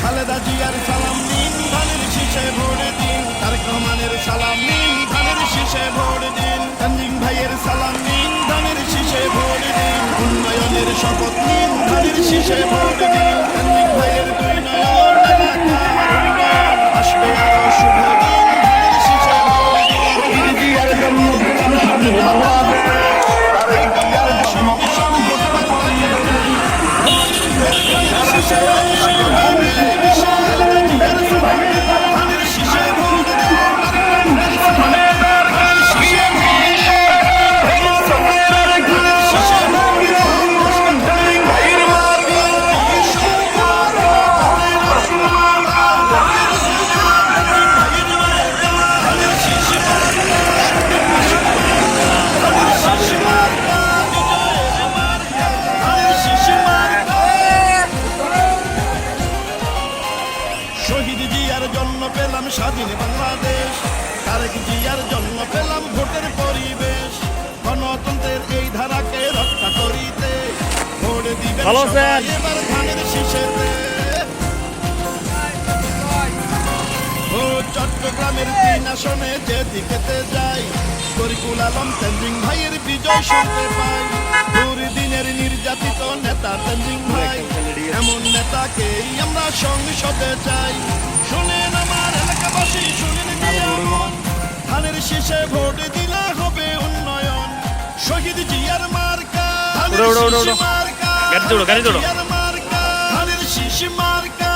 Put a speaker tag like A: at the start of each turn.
A: খালেদা জিয়ার সালাম নিন ধানের শীষে ভোট দিন তার কমানের সালাম নিন ধানের শীষে ভোট দিন তানজিম ভাইয়ের সালাম নিন ধানের শীষে ভোট দিন উন্নয়নের শপথ নিন ধানের শীষে ভোট দিন ভাইয়ের শহীদ জিয়ার জন্য পেলাম স্বাধীন বাংলাদেশ। তারেক জিয়ার জন্য পেলাম ভোটের পরিবেশ। গণতন্ত্রের এই ধারাকে রক্ষা করিতে ভোট। এবার ধানের শীষেতে। ও চট্টগ্রামের তিন আসনে যেদিকেতে যাই তরিকুল আলম তেনজিং ভাইয়ের বিজয় শুনতে পাই। নেতাকেই আমরা সংসদে চাই শোনেন আমার এলাকাবাসী শুনেন। ধানের শেষে ভোট দিলে হবে উন্নয়ন। শহীদ জিয়ার মার্কা
B: গাড়ি দৌড়ো, গাড়ি দৌড়ো।
A: ধানের শীষ মার্কা।